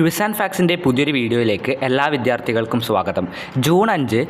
Quiz and ഫാക്സിന്റെ പുതിയൊരു വീഡിയോയിലേക്ക് എല്ലാ വിദ്യാർത്ഥികൾക്കും സ്വാഗതം. ജൂൺ അഞ്ച്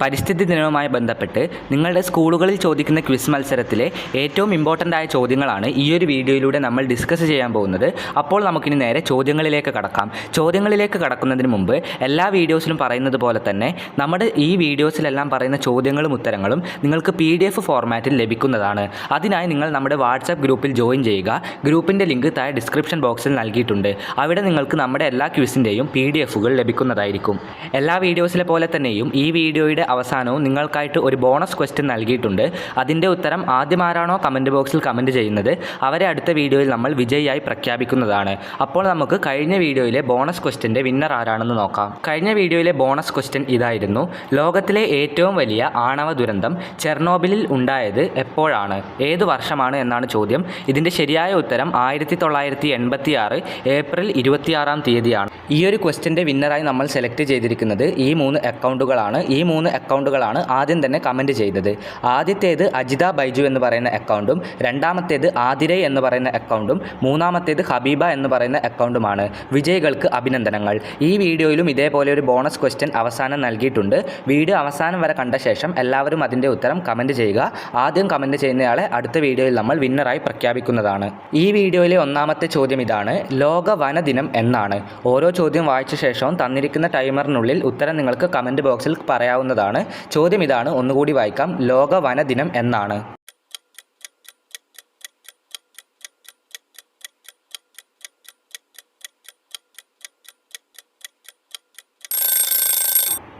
പരിസ്ഥിതി ദിനവുമായി ബന്ധപ്പെട്ട് നിങ്ങളുടെ സ്കൂളുകളിൽ ചോദിക്കുന്ന ക്വിസ് മത്സരത്തിലെ ഏറ്റവും ഇമ്പോർട്ടന്റ് ആയ ചോദ്യങ്ങളാണ് ഈ ഒരു വീഡിയോയിലൂടെ നമ്മൾ ഡിസ്കസ് ചെയ്യാൻ പോകുന്നത്. അപ്പോൾ നമുക്കിനി നേരെ ചോദ്യങ്ങളിലേക്ക് കടക്കാം. ചോദ്യങ്ങളിലേക്ക് കടക്കുന്നതിന് മുമ്പ് എല്ലാ വീഡിയോസിലും പറയുന്നത് പോലെ തന്നെ നമ്മുടെ ഈ വീഡിയോസിലെല്ലാം പറയുന്ന ചോദ്യങ്ങളും ഉത്തരങ്ങളും നിങ്ങൾക്ക് പി ഡി എഫ് ഫോർമാറ്റിൽ ലഭിക്കുന്നതാണ്. അതിനായി നിങ്ങൾ നമ്മുടെ വാട്സാപ്പ് ഗ്രൂപ്പിൽ ജോയിൻ ചെയ്യുക. ഗ്രൂപ്പിന്റെ ലിങ്ക് താഴെ ഡിസ്ക്രിപ്ഷൻ ബോക്സിൽ നൽകിയിട്ടുണ്ട്. അവിടെ നിങ്ങൾക്ക് നമ്മുടെ എല്ലാ ക്വിസിന്റെയും പി ഡി എഫുകൾ ലഭിക്കുന്നതായിരിക്കും. എല്ലാ വീഡിയോസിലെ പോലെ തന്നെയും ഈ വീഡിയോയുടെ അവസാനവും നിങ്ങൾക്കായിട്ട് ഒരു ബോണസ് ക്വസ്റ്റ്യൻ നൽകിയിട്ടുണ്ട്. അതിന്റെ ഉത്തരം ആദ്യം ആരാണോ കമന്റ് ബോക്സിൽ കമന്റ് ചെയ്യുന്നത്? അവരെ അടുത്ത വീഡിയോയിൽ നമ്മൾ വിജയിയായി പ്രഖ്യാപിക്കുന്നതാണ്. അപ്പോൾ നമുക്ക് കഴിഞ്ഞ വീഡിയോയിലെ ബോണസ് ക്വസ്റ്റ്യന്റെ വിന്നർ ആരാണെന്ന് നോക്കാം. കഴിഞ്ഞ വീഡിയോയിലെ ബോണസ് ക്വസ്റ്റ്യൻ ഇതായിരുന്നു. ലോകത്തിലെ ഏറ്റവും വലിയ ആണവ ദുരന്തം ചെർണോബിലിൽ ഉണ്ടായത് എപ്പോഴാണ്? ഏത് വർഷമാണ് എന്നാണ് ചോദ്യം. ഇതിന്റെ ശരിയായ ഉത്തരം ആയിരത്തി തൊള്ളായിരത്തി എൺപത്തി ആറ് ഏപ്രിൽ ഇരുപത്തിയാറാം തീയതിയാണ്. ഈ ഒരു ക്വസ്റ്റ്യന്റെ വിന്നറായി നമ്മൾ സെലക്ട് ചെയ്തിരിക്കുന്നത് ഈ മൂന്ന് അക്കൗണ്ടുകളാണ്. ഈ മൂന്ന് അക്കൗണ്ടുകളാണ് ആദ്യം തന്നെ കമന്റ് ചെയ്തത്. ആദ്യത്തേത് അജിത ബൈജു എന്ന് പറയുന്ന അക്കൗണ്ടും രണ്ടാമത്തേത് ആതിരേ എന്ന് പറയുന്ന അക്കൗണ്ടും മൂന്നാമത്തേത് ഹബീബ എന്ന് പറയുന്ന അക്കൗണ്ടുമാണ്. വിജയികൾക്ക് അഭിനന്ദനങ്ങൾ. ഈ വീഡിയോയിലും ഇതേപോലെ ഒരു ബോണസ് ക്വസ്റ്റ്യൻ അവസാനം നൽകിയിട്ടുണ്ട്. വീഡിയോ അവസാനം വരെ കണ്ട ശേഷം എല്ലാവരും അതിന്റെ ഉത്തരം കമന്റ് ചെയ്യുക. ആദ്യം കമന്റ് ചെയ്യുന്നയാളെ അടുത്ത വീഡിയോയിൽ നമ്മൾ വിന്നറായി പ്രഖ്യാപിക്കുന്നതാണ്. ഈ വീഡിയോയിലെ ഒന്നാമത്തെ ചോദ്യം ഇതാണ്. ലോക വനദിനം എന്നാണ്. ഓരോ ചോദ്യം വായിച്ച ശേഷവും തന്നിരിക്കുന്ന ടൈമറിനുള്ളിൽ ഉത്തരം നിങ്ങൾക്ക് കമന്റ് ബോക്സിൽ പറയാവുന്നതാണ്. ചോദ്യം ഇതാണ്. ഒന്നുകൂടി വായിക്കാം. ലോക വനദിനം എന്നാണ്.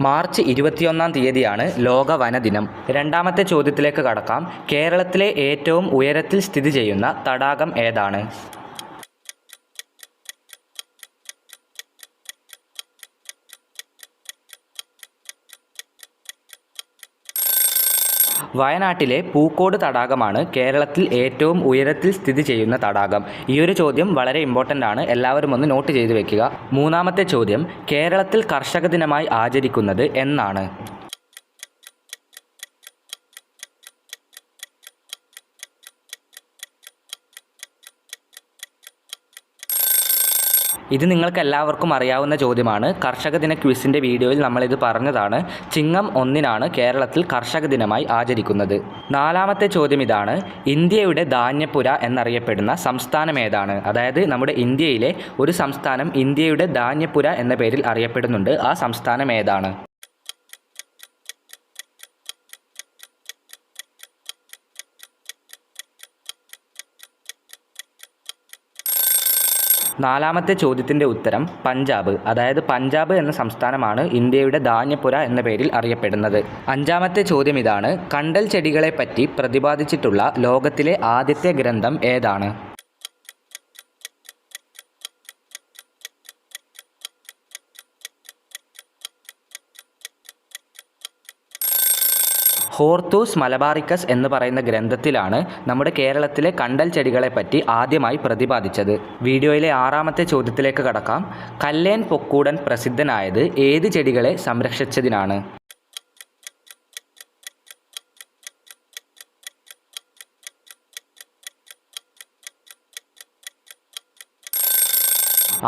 മാർച്ച് ഇരുപത്തിയൊന്നാം തീയതിയാണ് ലോക വനദിനം രണ്ടാമത്തെ ചോദ്യത്തിലേക്ക് കടക്കാം. കേരളത്തിലെ ഏറ്റവും ഉയരത്തിൽ സ്ഥിതി ചെയ്യുന്ന തടാകം ഏതാണ്? വയനാട്ടിലെ പൂക്കോട് തടാകമാണ് കേരളത്തിൽ ഏറ്റവും ഉയരത്തിൽ സ്ഥിതി ചെയ്യുന്ന തടാകം. ഈ ഒരു ചോദ്യം വളരെ ഇമ്പോർട്ടന്റ് ആണ്. എല്ലാവരും ഒന്ന് നോട്ട് ചെയ്ത് വെക്കുക. മൂന്നാമത്തെ ചോദ്യം കേരളത്തിൽ കർഷക ദിനമായി ആചരിക്കുന്നത് എന്നാണ്. ഇത് നിങ്ങൾക്ക് എല്ലാവർക്കും അറിയാവുന്ന ചോദ്യമാണ്. കർഷക ദിന ക്വിസിന്റെ വീഡിയോയിൽ നമ്മളിത് പറഞ്ഞതാണ്. ചിങ്ങം ഒന്നിനാണ് കേരളത്തിൽ കർഷക ദിനമായി ആചരിക്കുന്നത്. നാലാമത്തെ ചോദ്യം ഇതാണ്. ഇന്ത്യയുടെ ധാന്യപ്പുര എന്നറിയപ്പെടുന്ന സംസ്ഥാനം ഏതാണ്? അതായത് നമ്മുടെ ഇന്ത്യയിലെ ഒരു സംസ്ഥാനം ഇന്ത്യയുടെ ധാന്യപ്പുര എന്ന പേരിൽ അറിയപ്പെടുന്നുണ്ട്. ആ സംസ്ഥാനം ഏതാണ്? നാലാമത്തെ ചോദ്യത്തിന്റെ ഉത്തരം പഞ്ചാബ്. അതായത് പഞ്ചാബ് എന്ന സംസ്ഥാനമാണ് ഇന്ത്യയുടെ ധാന്യപ്പുര എന്ന പേരിൽ അറിയപ്പെടുന്നത്. അഞ്ചാമത്തെ ചോദ്യം ഇതാണ് കണ്ടൽ ചെടികളെപ്പറ്റി പ്രതിപാദിച്ചിട്ടുള്ള ലോകത്തിലെ ആദ്യത്തെ ഗ്രന്ഥം ഏതാണ്? ഹോർത്തൂസ് മലബാറിക്കസ് എന്ന് പറയുന്ന ഗ്രന്ഥത്തിലാണ് നമ്മുടെ കേരളത്തിലെ കണ്ടൽ ചെടികളെ പറ്റി ആദ്യമായി പ്രതിപാദിച്ചത്. വീഡിയോയിലെ ആറാമത്തെ ചോദ്യത്തിലേക്ക് കടക്കാം. കല്ലേൻ പൊക്കൂടൻ പ്രസിദ്ധനായത് ഏത് ചെടികളെ സംരക്ഷിച്ചതിനാണ്?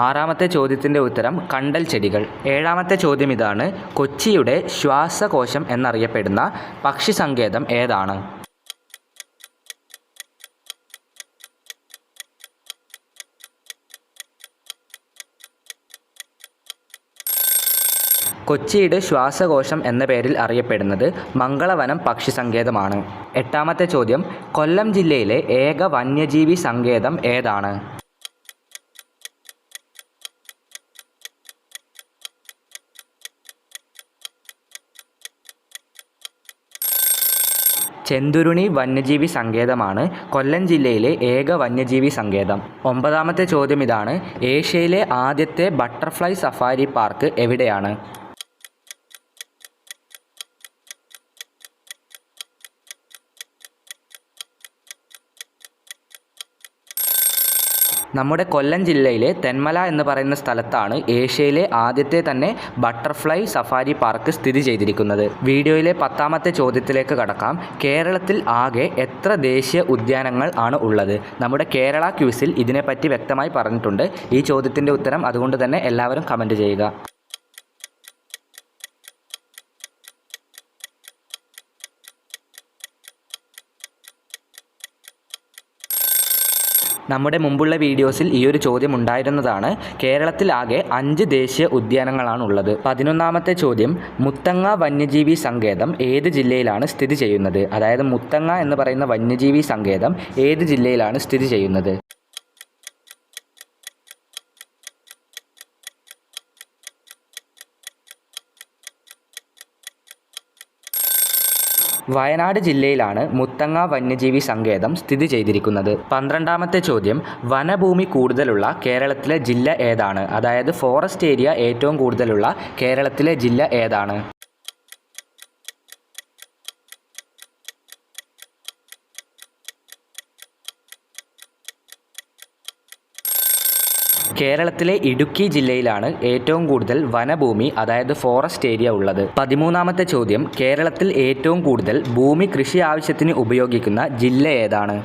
ആറാമത്തെ ചോദ്യത്തിന്റെ ഉത്തരം കണ്ടൽ ചെടികൾ. ഏഴാമത്തെ ചോദ്യം ഇതാണ് കൊച്ചിയുടെ ശ്വാസകോശം എന്നറിയപ്പെടുന്ന പക്ഷി സങ്കേതം ഏതാണ്? കൊച്ചിയുടെ ശ്വാസകോശം എന്ന പേരിൽ അറിയപ്പെടുന്നത് മംഗളവനം പക്ഷി സങ്കേതമാണ് എട്ടാമത്തെ ചോദ്യം കൊല്ലം ജില്ലയിലെ ഏക വന്യജീവി സങ്കേതം ഏതാണ്? ചെന്തുരുണി വന്യജീവി സങ്കേതമാണ് കൊല്ലം ജില്ലയിലെ ഏക വന്യജീവി സങ്കേതം. ഒമ്പതാമത്തെ ചോദ്യം ഇതാണ് ഏഷ്യയിലെ ആദ്യത്തെ ബട്ടർഫ്ലൈ സഫാരി പാർക്ക് എവിടെയാണ്? നമ്മുടെ കൊല്ലം ജില്ലയിലെ തെന്മല എന്ന് പറയുന്ന സ്ഥലത്താണ് ഏഷ്യയിലെ ആദ്യത്തെ തന്നെ ബട്ടർഫ്ലൈ സഫാരി പാർക്ക് സ്ഥിതി ചെയ്തിരിക്കുന്നത്. വീഡിയോയിലെ പത്താമത്തെ ചോദ്യത്തിലേക്ക് കടക്കാം. കേരളത്തിൽ ആകെ എത്ര ദേശീയ ഉദ്യാനങ്ങൾ ആണ് ഉള്ളത്? നമ്മുടെ കേരള ക്യൂസിൽ ഇതിനെപ്പറ്റി വ്യക്തമായി പറഞ്ഞിട്ടുണ്ട്. ഈ ചോദ്യത്തിന്റെ ഉത്തരം അതുകൊണ്ട് തന്നെ എല്ലാവരും കമന്റ് ചെയ്യുക. നമ്മുടെ മുമ്പുള്ള വീഡിയോസിൽ ഈ ഒരു ചോദ്യം ഉണ്ടായിരുന്നതാണ്. കേരളത്തിൽ ആകെ അഞ്ച് ദേശീയ ഉദ്യാനങ്ങളാണ് ഉള്ളത് പതിനൊന്നാമത്തെ ചോദ്യം മുത്തങ്ങ വന്യജീവി സങ്കേതം ഏത് ജില്ലയിലാണ് സ്ഥിതി ചെയ്യുന്നത്? അതായത് മുത്തങ്ങ എന്ന് പറയുന്ന വന്യജീവി സങ്കേതം ഏത് ജില്ലയിലാണ് സ്ഥിതി ചെയ്യുന്നത്? വയനാട് ജില്ലയിലാണ് മുത്തങ്ങ വന്യജീവി സങ്കേതം സ്ഥിതി ചെയ്തിരിക്കുന്നത്. പന്ത്രണ്ടാമത്തെ ചോദ്യം വനഭൂമി കൂടുതലുള്ള കേരളത്തിലെ ജില്ല ഏതാണ്? അതായത് ഫോറസ്റ്റ് ഏരിയ ഏറ്റവും കൂടുതലുള്ള കേരളത്തിലെ ജില്ല ഏതാണ്? കേരളത്തിലെ ഇടുക്കി ജില്ലയിലാണ് ഏറ്റവും കൂടുതൽ വനഭൂമി അതായത് ഫോറസ്റ്റ് ഏരിയ ഉള്ളത്. പതിമൂന്നാമത്തെ ചോദ്യം കേരളത്തിൽ ഏറ്റവും കൂടുതൽ ഭൂമി കൃഷി ആവശ്യത്തിന് ഉപയോഗിക്കുന്ന ജില്ല ഏതാണ്?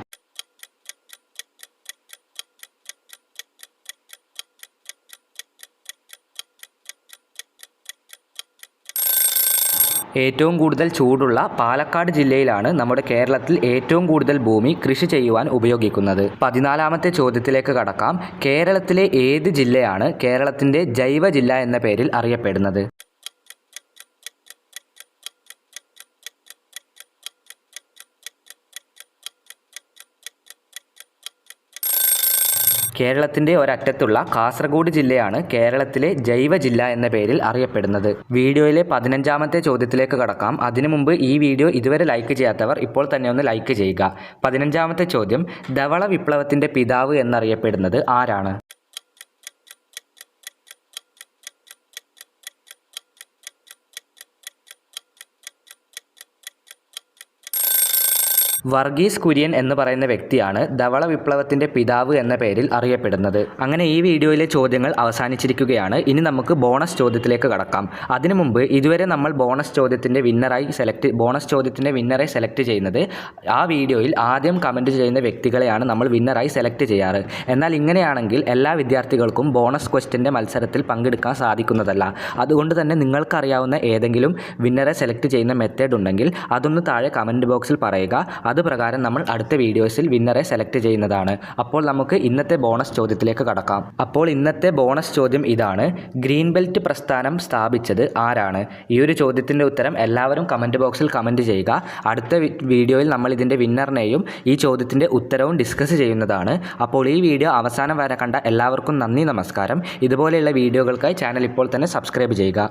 ഏറ്റവും കൂടുതൽ ചൂടുള്ള പാലക്കാട് ജില്ലയിലാണ് നമ്മുടെ കേരളത്തിൽ ഏറ്റവും കൂടുതൽ ഭൂമി കൃഷി ചെയ്യുവാൻ ഉപയോഗിക്കുന്നത്. പതിനാലാമത്തെ ചോദ്യത്തിലേക്ക് കടക്കാം. കേരളത്തിലെ ഏത് ജില്ലയാണ് കേരളത്തിന്റെ ജൈവ ജില്ല എന്ന പേരിൽ അറിയപ്പെടുന്നത്? കേരളത്തിന്റെ ഒരറ്റത്തുള്ള കാസർഗോഡ് ജില്ലയാണ് കേരളത്തിലെ ജൈവ ജില്ല എന്ന പേരിൽ അറിയപ്പെടുന്നത്. വീഡിയോയിലെ പതിനഞ്ചാമത്തെ ചോദ്യത്തിലേക്ക് കടക്കാം. അതിനു മുമ്പ് ഈ വീഡിയോ ഇതുവരെ ലൈക്ക് ചെയ്യാത്തവർ ഇപ്പോൾ തന്നെ ഒന്ന് ലൈക്ക് ചെയ്യുക. പതിനഞ്ചാമത്തെ ചോദ്യം ധവള വിപ്ലവത്തിന്റെ പിതാവ് എന്നറിയപ്പെടുന്നത് ആരാണ്? വർഗീസ് കുര്യൻ എന്ന് പറയുന്ന വ്യക്തിയാണ് ധവള വിപ്ലവത്തിന്റെ പിതാവ് എന്ന പേരിൽ അറിയപ്പെടുന്നത്. അങ്ങനെ ഈ വീഡിയോയിലെ ചോദ്യങ്ങൾ അവസാനിച്ചിരിക്കുകയാണ്. ഇനി നമുക്ക് ബോണസ് ചോദ്യത്തിലേക്ക് കടക്കാം. അതിനു മുമ്പ് ഇതുവരെ നമ്മൾ ബോണസ് ചോദ്യത്തിന്റെ വിന്നറായി സെലക്ട് ബോണസ് ചോദ്യത്തിന്റെ വിന്നറെ സെലക്ട് ചെയ്യുന്നത് ആ വീഡിയോയിൽ ആദ്യം കമന്റ് ചെയ്യുന്ന വ്യക്തികളെയാണ് നമ്മൾ വിന്നറായി സെലക്ട് ചെയ്യാറ്. എന്നാൽ ഇങ്ങനെയാണെങ്കിൽ എല്ലാ വിദ്യാർത്ഥികൾക്കും ബോണസ് ക്വസ്റ്റിന്റെ മത്സരത്തിൽ പങ്കെടുക്കാൻ സാധിക്കുന്നതല്ല. അതുകൊണ്ട് തന്നെ നിങ്ങൾക്കറിയാവുന്ന ഏതെങ്കിലും വിന്നറെ സെലക്ട് ചെയ്യുന്ന മെത്തേഡ് ഉണ്ടെങ്കിൽ അതൊന്ന് താഴെ കമന്റ് ബോക്സിൽ പറയുക. അത് പ്രകാരം നമ്മൾ അടുത്ത വീഡിയോസിൽ വിന്നറെ സെലക്ട് ചെയ്യുന്നതാണ്. അപ്പോൾ നമുക്ക് ഇന്നത്തെ ബോണസ് ചോദ്യത്തിലേക്ക് കടക്കാം. അപ്പോൾ ഇന്നത്തെ ബോണസ് ചോദ്യം ഇതാണ്. ഗ്രീൻ ബെൽറ്റ് പ്രസ്ഥാനം സ്ഥാപിച്ചത് ആരാണ്? ഈ ഒരു ചോദ്യത്തിന്റെ ഉത്തരം എല്ലാവരും കമന്റ് ബോക്സിൽ കമന്റ് ചെയ്യുക. അടുത്ത വീഡിയോയിൽ നമ്മൾ ഇതിന്റെ വിന്നറിനെയും ഈ ചോദ്യത്തിന്റെ ഉത്തരവും ഡിസ്കസ് ചെയ്യുന്നതാണ്. അപ്പോൾ ഈ വീഡിയോ അവസാനം വരെ കണ്ട എല്ലാവർക്കും നന്ദി നമസ്കാരം. ഇതുപോലെയുള്ള വീഡിയോകൾക്കായി ചാനൽ ഇപ്പോൾ തന്നെ സബ്സ്ക്രൈബ് ചെയ്യുക.